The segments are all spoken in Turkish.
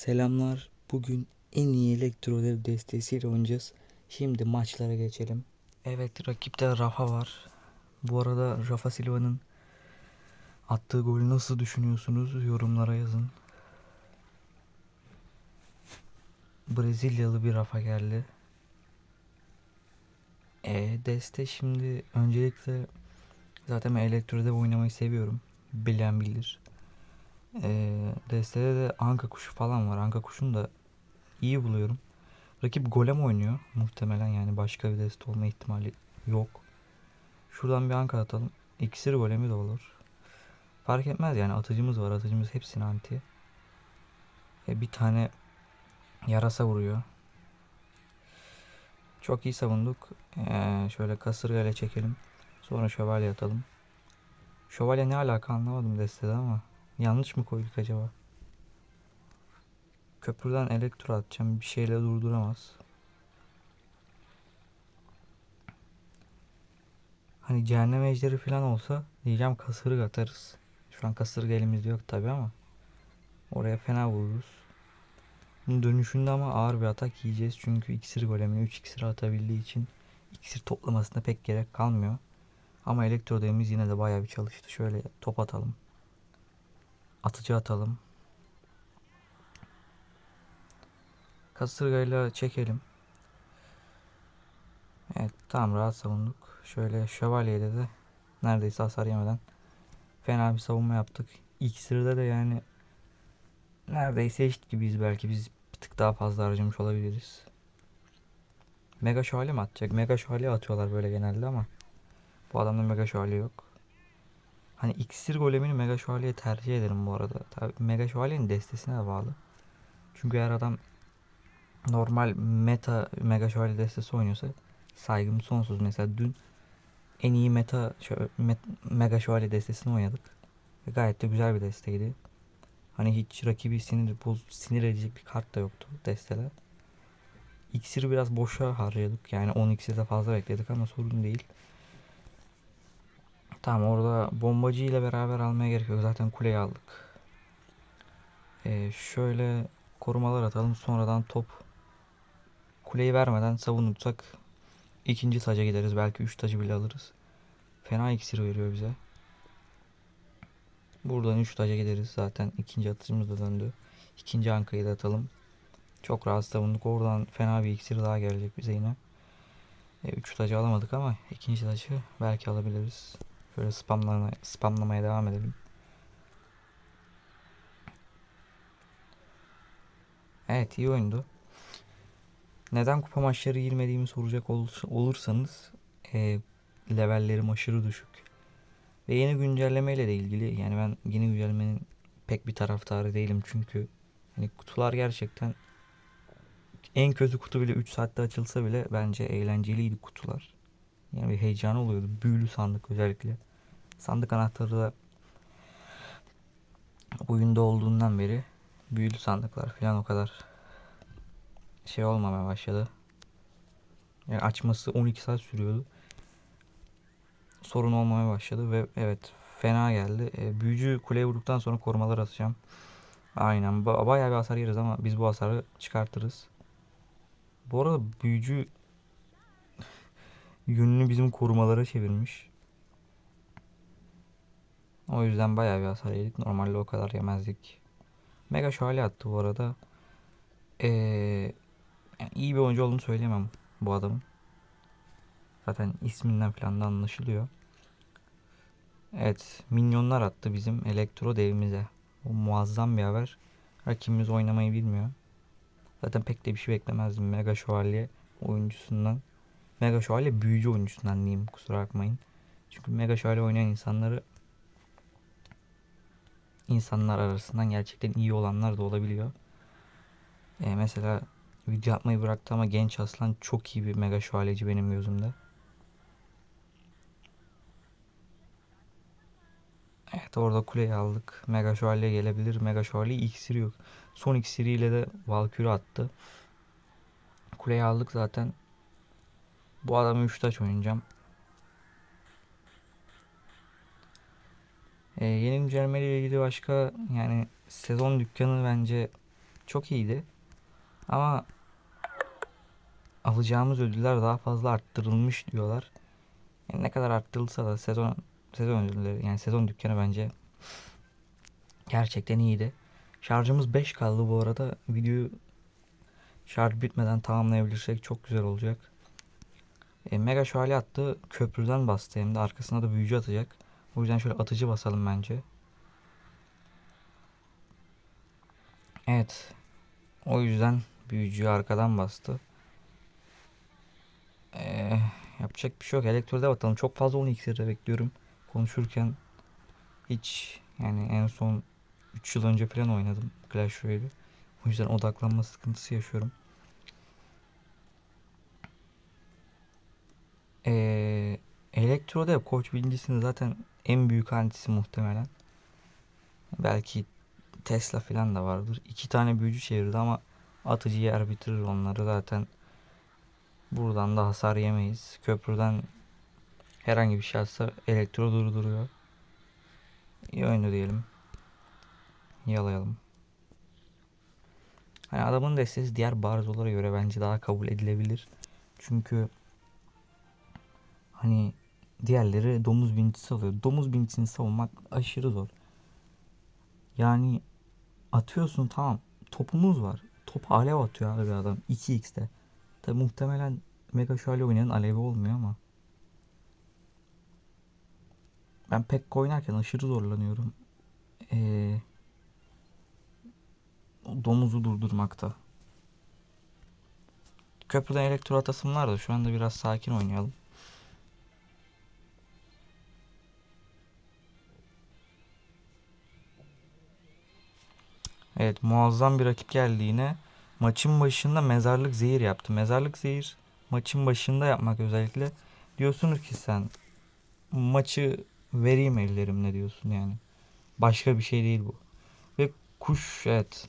Selamlar. Bugün en iyi elektrodev destesiyle oynayacağız. Şimdi maçlara geçelim. Evet rakipte Rafa var. Bu arada Rafa Silva'nın attığı golü nasıl düşünüyorsunuz? Yorumlara yazın. Brezilyalı bir Rafa geldi. E, deste şimdi öncelikle zaten ben elektrodev oynamayı seviyorum. Bilen bilir. Ee, destede de Anka kuşu falan var. Anka kuşunu da iyi buluyorum. Rakip golem oynuyor muhtemelen yani başka bir deste olma ihtimali yok. Şuradan bir anka atalım. İksir golemi de olur. Fark etmez yani atıcımız var. Atıcımız hepsini anti. E, bir tane yarasa vuruyor. Çok iyi savunduk. Ee, şöyle kasırgayla çekelim. Sonra şövalye atalım. Şövalye ne alaka anlamadım destede ama. Yanlış mı koyduk acaba? Köprüden elektro atacağım. Bir şeyle durduramaz. Hani cehennem ejderi falan olsa diyeceğim kasırga atarız. Şu an kasırga elimizde yok tabi ama. Oraya fena vururuz. Bunun dönüşünde ama ağır bir atak yiyeceğiz. Çünkü iksir golemini 3 iksir atabildiği için iksir toplamasına pek gerek kalmıyor. Ama elektro devimiz yine de bayağı bir çalıştı. Şöyle top atalım. Atıcı atalım. Kasırgayla çekelim. Evet tamam rahat savunduk. Şöyle şövalyeyle de neredeyse hasar yemeden fena bir savunma yaptık. İksirde de yani neredeyse eşit gibiyiz belki biz bir tık daha fazla harcamış olabiliriz. Mega şövalye mi atacak? Mega şövalye atıyorlar böyle genelde ama bu adamda mega şövalye yok. Hani iksir golemini mega şövalyeye tercih ederim bu arada. Tabii mega şövalyenin destesine de bağlı. Çünkü eğer adam normal meta mega şövalye destesi oynuyorsa saygım sonsuz. Mesela dün en iyi meta şö- met- mega şövalye destesini oynadık. Ve gayet de güzel bir desteydi. Hani hiç rakibi sinir boz sinir edecek bir kart da yoktu desteler. İksiri biraz boşa harcadık. Yani 10 iksir de fazla bekledik ama sorun değil. Tamam orada bombacı ile beraber almaya gerek yok. Zaten kuleyi aldık. Ee, şöyle korumalar atalım. Sonradan top kuleyi vermeden savunursak ikinci taca gideriz. Belki üç tacı bile alırız. Fena iksir veriyor bize. Buradan üç taca gideriz. Zaten ikinci atışımız da döndü. İkinci ankayı da atalım. Çok rahat savunduk. Oradan fena bir iksir daha gelecek bize yine. E, üç tacı alamadık ama ikinci tacı belki alabiliriz. Şöyle spamlamaya, spamlamaya devam edelim. Evet iyi oyundu. Neden kupa maçları girmediğimi soracak ol- olursanız e, levellerim aşırı düşük. Ve yeni güncellemeyle de ilgili yani ben yeni güncellemenin pek bir taraftarı değilim çünkü hani kutular gerçekten en kötü kutu bile 3 saatte açılsa bile bence eğlenceliydi kutular. Yani bir heyecan oluyordu. Büyülü sandık özellikle. Sandık anahtarı da oyunda olduğundan beri büyülü sandıklar falan o kadar şey olmamaya başladı. Yani açması 12 saat sürüyordu. Sorun olmamaya başladı ve evet fena geldi. E, büyücü kuleye vurduktan sonra korumalar atacağım. Aynen ba- bayağı bir hasar yeriz ama biz bu hasarı çıkartırız. Bu arada büyücü yönünü bizim korumalara çevirmiş. O yüzden bayağı bir hasar yedik. Normalde o kadar yemezdik. Mega şövalye attı bu arada. Ee, yani iyi bir oyuncu olduğunu söyleyemem bu adamın. Zaten isminden falan da anlaşılıyor. Evet, minyonlar attı bizim elektro devimize. O muazzam bir haber. Rakibimiz oynamayı bilmiyor. Zaten pek de bir şey beklemezdim Mega Şövalye oyuncusundan. Mega Şövalye büyücü oyuncusundan diyeyim kusura bakmayın. Çünkü Mega Şövalye oynayan insanları insanlar arasından gerçekten iyi olanlar da olabiliyor. Ee, mesela video yapmayı bıraktı ama genç aslan çok iyi bir mega şövalyeci benim gözümde. Evet orada kuleyi aldık. Mega şövalye gelebilir. Mega şövalye iksiri yok. Son iksiriyle de Valkyrie attı. Kuleyi aldık zaten. Bu adamı 3 taç oynayacağım. Ee, yeni güncelleme ile ilgili başka yani sezon dükkanı bence çok iyiydi. Ama alacağımız ödüller daha fazla arttırılmış diyorlar. Yani ne kadar arttırılsa da sezon sezon ödülleri yani sezon dükkanı bence gerçekten iyiydi. Şarjımız 5 kaldı bu arada. Videoyu şarj bitmeden tamamlayabilirsek çok güzel olacak. E, mega şövalye attı. Köprüden bastı hem de arkasına da büyücü atacak. O yüzden şöyle atıcı basalım bence. Evet. O yüzden büyücüyü arkadan bastı. Ee, yapacak bir şey yok. Elektroda bakalım. Çok fazla 12 lira bekliyorum. Konuşurken hiç yani en son 3 yıl önce falan oynadım Clash Royale'i. O yüzden odaklanma sıkıntısı yaşıyorum. Ee, Elektro'da koç birincisinin zaten en büyük antisi muhtemelen. Belki Tesla falan da vardır. İki tane büyücü çevirdi ama atıcı yer bitirir onları zaten. Buradan da hasar yemeyiz. Köprüden herhangi bir şey atsa elektro durduruyor. İyi oyunu diyelim. Yalayalım. Hani adamın destesi diğer barzolara göre bence daha kabul edilebilir. Çünkü hani diğerleri domuz binicisi alıyor. Domuz binicisini savunmak aşırı zor. Yani atıyorsun tamam. Topumuz var. Top alev atıyor abi adam 2x'te. Tabi muhtemelen Mega Şövalye oynayan alevi olmuyor ama. Ben pek oynarken aşırı zorlanıyorum. Ee, domuzu durdurmakta. Köprüden elektro atasım var da şu anda biraz sakin oynayalım. Evet muazzam bir rakip geldi yine. Maçın başında mezarlık zehir yaptı. Mezarlık zehir maçın başında yapmak özellikle. Diyorsunuz ki sen maçı vereyim ellerimle diyorsun yani. Başka bir şey değil bu. Ve kuş evet.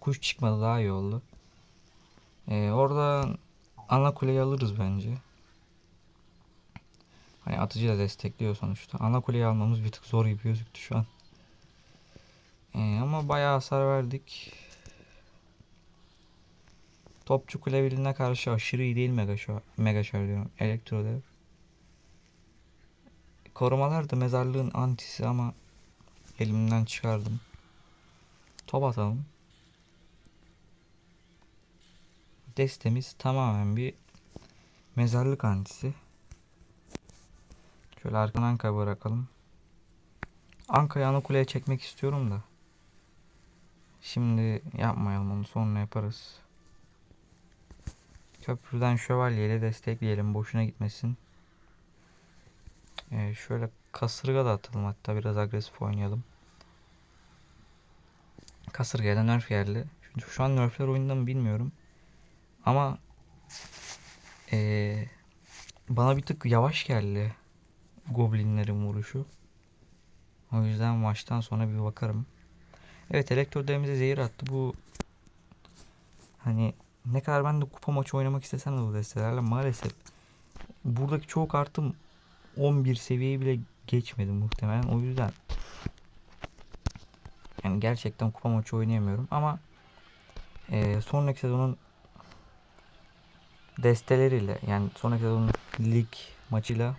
Kuş çıkmadı daha iyi oldu. Ee, orada ana kuleyi alırız bence. Hani atıcı da destekliyor sonuçta. Ana kuleyi almamız bir tık zor gibi gözüktü şu an. Ee, ama bayağı hasar verdik. Topçu kule karşı aşırı iyi değil Mega Show. Mega Show diyorum. Elektro dev. Korumalar da mezarlığın antisi ama elimden çıkardım. Top atalım. Destemiz tamamen bir mezarlık antisi. Şöyle arkadan Anka bırakalım. Anka'yı ana kuleye çekmek istiyorum da. Şimdi yapmayalım onu sonra yaparız. Köprüden şövalyeyle destekleyelim boşuna gitmesin. Ee, şöyle kasırga da atalım hatta biraz agresif oynayalım. Kasırgaya da nerf geldi. Çünkü şu an nerfler oyunda mı bilmiyorum. Ama ee, bana bir tık yavaş geldi goblinlerin vuruşu. O yüzden maçtan sonra bir bakarım. Evet elektro devimize zehir attı. Bu hani ne kadar ben de kupa maçı oynamak istesem de bu destelerle maalesef buradaki çoğu kartım 11 seviyeyi bile geçmedi muhtemelen. O yüzden yani gerçekten kupa maçı oynayamıyorum ama e, sonraki sezonun desteleriyle yani sonraki sezonun lig maçıyla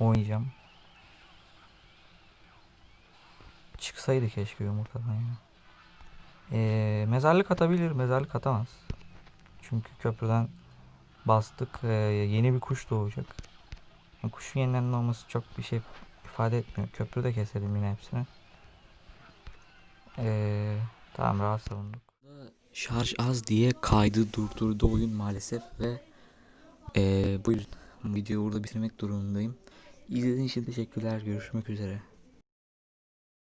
oynayacağım. Çıksaydı keşke yumurtadan ya. Ee, mezarlık atabilir. Mezarlık atamaz. Çünkü köprüden bastık. Ee, yeni bir kuş doğacak. Kuşun yeniden olması çok bir şey ifade etmiyor. Köprüde keselim yine hepsini. Ee, tamam rahat savunduk. Şarj az diye kaydı durdurdu oyun maalesef ve ee, bu yüzden videoyu burada bitirmek durumundayım. İzlediğiniz için teşekkürler. Görüşmek üzere.